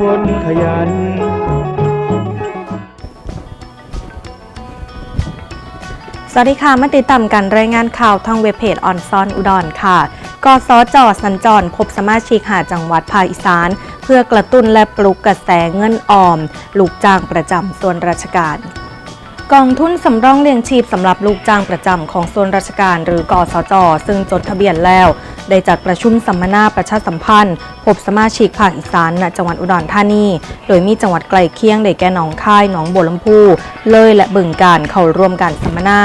คนขยัน สวัสดีค่ะ มาติดตามการรายงานข่าวทางเว็บเพจออนซอนอุดรค่ะ กสจสัญจรพบสมาชิกหาจังหวัดภาคอีสาน เพื่อกระตุ้นและปลุกกระแสเงินออม ลูกจ้างประจำส่วนราชการ กองทุนสำรองเลี้ยงชีพสำหรับลูกจ้างประจำของส่วนราชการหรือกอสจ ซึ่งจดทะเบียนแล้ว ได้จัดประชุมสัมมนาประชาสัมพันธ์ พบสมาชิกภาคอีสานณจังหวัดอุดรธานี โดยมีจังหวัดใกลเคียงได้แก่หนองคายหนองบัวลำพู เลยและบึงการเข้าร่วมการสัมมนา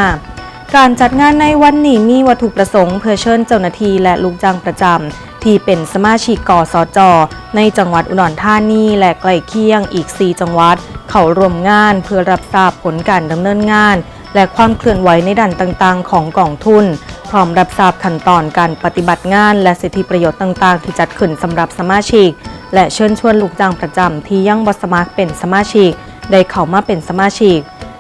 การจัดงานในวันนี้มีวัตถุประสงค์เพื่อเชิญเจ้าหน้าที่และลูกจ้างประจำ ที่เป็นสมาชิกกสจ ในจังหวัดอุดรธานีและใกล้เคียงอีก 4 จังหวัด เข้าร่วมงานเพื่อรับทราบผลการดำเนินงาน และความเคลื่อนไหวในด้านต่างๆ ของกองทุน พร้อมรับทราบขั้นตอนการปฏิบัติงาน และสิทธิประโยชน์ต่าง ๆ ที่จัดขึ้นสำหรับสมาชิก และเชิญชวนลูกจ้างประจำที่ยังบสมัครเป็นสมาชิก ได้เข้ามาเป็นสมาชิก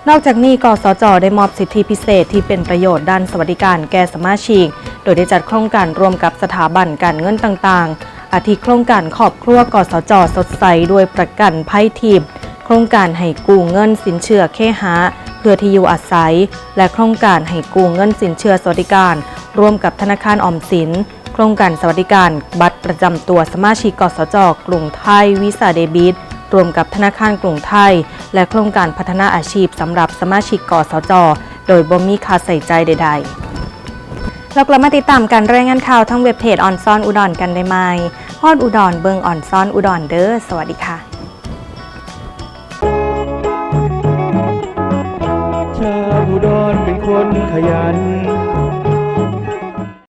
นอกจากนี้กสจ ได้มอบสิทธิพิเศษที่เป็นประโยชน์ด้านสวัสดิการแก่สมาชิก โดยได้จัดโครงการร่วมกับสถาบันการเงินต่างๆ อาทิโครงการขอบครัวกสจสดใสด้วยประกันภัยทีบโครงการให้กู้เงินสินเชื่อเคหะเพื่อที่อยู่อาศัย และโครงการให้กู้เงินสินเชื่อสวัสดิการ ร่วมกับธนาคารออมสิน โครงการสวัสดิการ บัตรประจำตัวสมาชิกกสจกรุงไทยวิสาเดบิตรวมกับธนาคารกรุงไทย และโครงการพัฒนาอาชีพสำหรับสมาชิกกสจ โดยบ่มีค่าใส่ใจใด ๆ เรากลับมาติดตามการรายงานข่าวทั้งเว็บเพจออนซอนอุดรกันได้ไหมฮอดอุดรเบิงออนซอนอุดรเด้อสวัสดีค่ะชาวอุดรเป็นคนขยัน